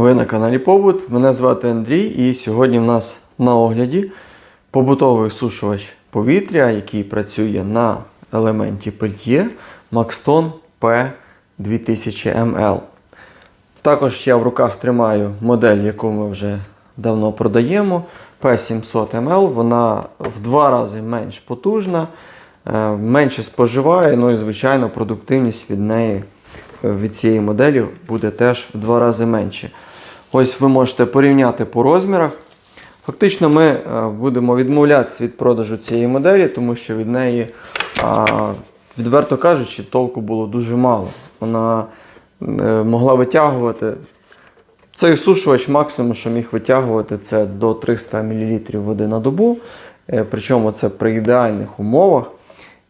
Ви на каналі Побут. Мене звати Андрій, і сьогодні в нас на огляді побутовий сушувач повітря, який працює на елементі Peltier Maxton P2000ML. Також я в руках тримаю модель, яку ми вже давно продаємо. P700ML. Вона в два рази менш потужна, е, менше споживає, ну і звичайно продуктивність від неї е, від цієї моделі буде теж в два рази менше. Ось ви можете порівняти по розмірах. Фактично, ми е, будемо відмовлятися від продажу цієї моделі, тому що від неї, відверто кажучи, толку було дуже мало. Вона е, могла витягувати. Цей сушувач максимум, що міг витягувати, це до 300 мл води на добу. Е, Причому це при ідеальних умовах.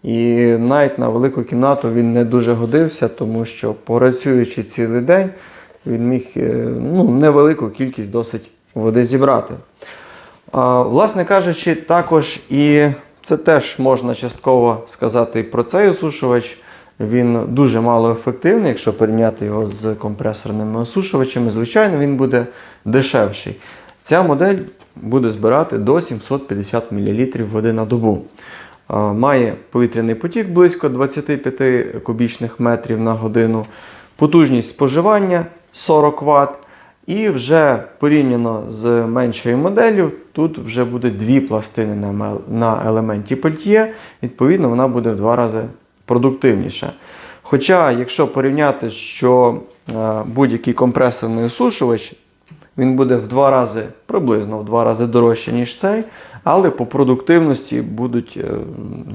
І навіть на велику кімнату він не дуже годився, тому що працюючи цілий день, він міг е, ну, невелику кількість досить води зібрати. А, власне кажучи, також і це теж можна частково сказати про цей осушувач. Він дуже малоефективний, якщо порівняти його з компресорними осушувачами, звичайно, він буде дешевший. Ця модель буде збирати до 750 мл води на добу. Має повітряний потік близько 25 кубічних метрів на годину, потужність споживання 40 Вт. І вже порівняно з меншою моделлю, тут вже буде дві пластини на елементі Peltier, відповідно, вона буде в два рази продуктивніша. Хоча, якщо порівняти, що е, будь-який компресорний осушувач, він буде в два рази, приблизно в два рази дорожче, ніж цей, але по продуктивності будуть е,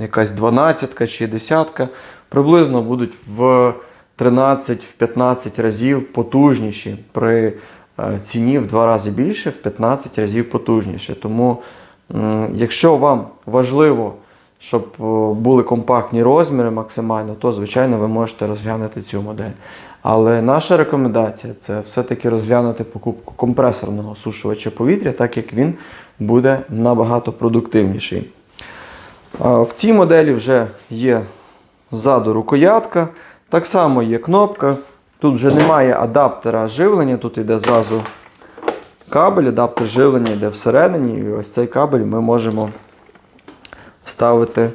якась 12 чи 10, приблизно будуть в 13-15 разів потужніші при е, ціні в два рази більше, в 15 разів потужніше. Тому, якщо вам важливо, щоб е, були компактні розміри максимально, то звичайно ви можете розглянути цю модель. Але наша рекомендація це все-таки розглянути покупку компресорного осушувача повітря, так як він буде набагато продуктивніший. В цій моделі вже є ззаду рукоятка, так само є кнопка. Тут вже немає адаптера живлення, тут йде зразу кабель, адаптер живлення йде всередині, і ось цей кабель ми можемо вставити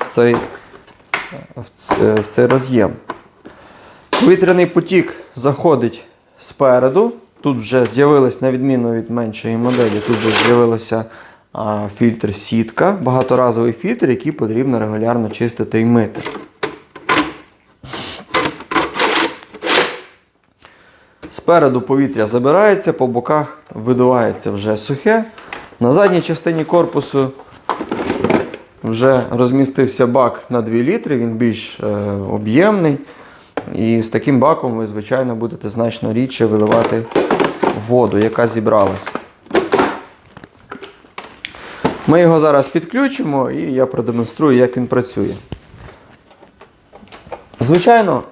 в цей, в цей роз'єм. Повітряний потік заходить спереду. Тут вже з'явилась, на відміну від меншої моделі, тут вже з'явилася фільтр сітка, багаторазовий фільтр, який потрібно регулярно чистити і мити. Спереду повітря забирається, по боках видувається вже сухе. На задній частині корпусу вже розмістився бак на 2 літри, він більш е, об'ємний. І з таким баком ви, звичайно, будете значно рідше виливати воду, яка зібралась. Ми його зараз підключимо і я продемонструю, як він працює. Звичайно,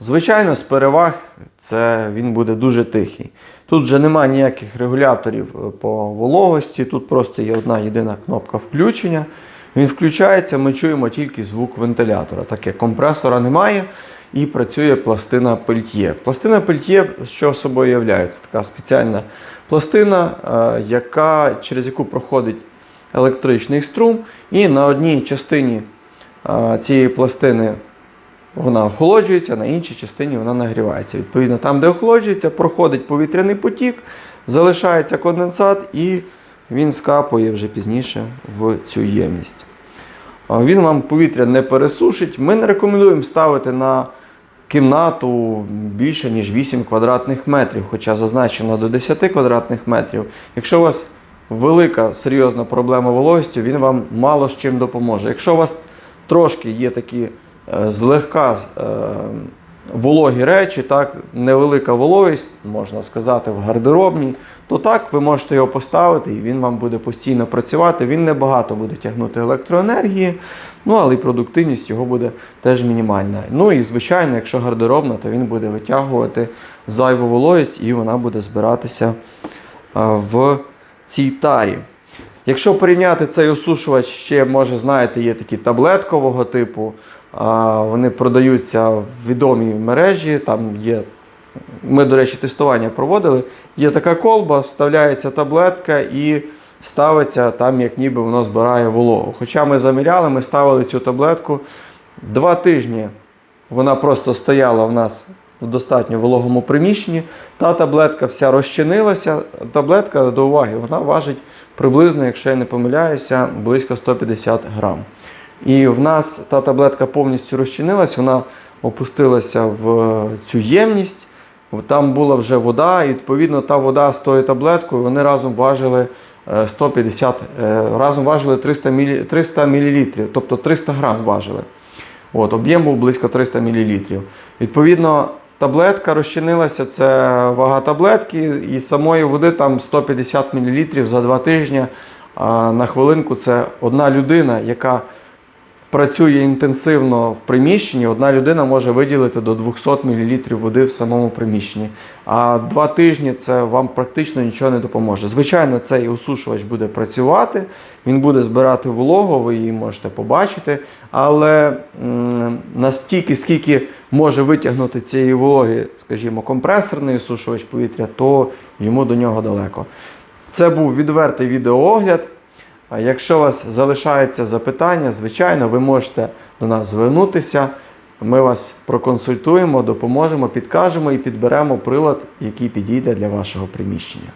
звичайно, з переваг це він буде дуже тихий. Тут вже немає ніяких регуляторів е, по вологості, тут просто є одна єдина кнопка включення. Він включається, ми чуємо тільки звук вентилятора. Так як компресора немає і працює пластина Peltier. Пластина Peltier що собою являє? Це така спеціальна пластина, е, яка, через яку проходить електричний струм, і на одній частині е, цієї пластини вона охолоджується, на іншій частині вона нагрівається. Відповідно, там, де охолоджується, проходить повітряний потік, залишається конденсат і він скапує вже пізніше в цю ємність. Він вам повітря не пересушить. Ми не рекомендуємо ставити на кімнату більше, ніж 8 квадратних метрів, хоча зазначено до 10 квадратних метрів. Якщо у вас велика серйозна проблема вологістю, він вам мало з чим допоможе. Якщо у вас трошки є такі злегка е, вологі речі, так, невелика вологість, можна сказати, в гардеробній, то так ви можете його поставити і він вам буде постійно працювати. Він небагато буде тягнути електроенергії, ну але й продуктивність його буде теж мінімальна. Ну і звичайно, якщо гардеробна, то він буде витягувати зайву вологість і вона буде збиратися е, в цій тарі. Якщо порівняти цей осушувач, ще, може, знаєте, є такі таблеткового типу. Вони продаються в відомій мережі, там є ми, до речі, тестування проводили. Є така колба, вставляється таблетка і ставиться там, як ніби воно збирає вологу. Хоча ми заміряли, ми ставили цю таблетку два тижні. Вона просто стояла в нас в достатньо вологому приміщенні. Та таблетка вся розчинилася. Таблетка до уваги, вона важить приблизно, якщо я не помиляюся, близько 150 грам. І в нас та таблетка повністю розчинилась, вона опустилася в цю ємність. Там була вже вода, і відповідно та вода з тою таблеткою вони разом важили е, 150, е, разом важили 300 мл, 300 мл, тобто 300 грам важили. Об'єм був близько 300 мл. Відповідно, таблетка розчинилася, це вага таблетки, і самої води там 150 мл за два тижні. А на хвилинку це одна людина, яка працює інтенсивно в приміщенні, одна людина може виділити до 200 мл води в самому приміщенні. А два тижні це вам практично нічого не допоможе. Звичайно, цей осушувач буде працювати, він буде збирати вологу, ви її можете побачити, але настільки, скільки може витягнути цієї вологи, скажімо, компресорний осушувач повітря, то йому до нього далеко. Це був відвертий відеоогляд. Якщо у вас залишаються запитання, звичайно, ви можете до нас звернутися. Ми вас проконсультуємо, допоможемо, підкажемо і підберемо прилад, який підійде для вашого приміщення.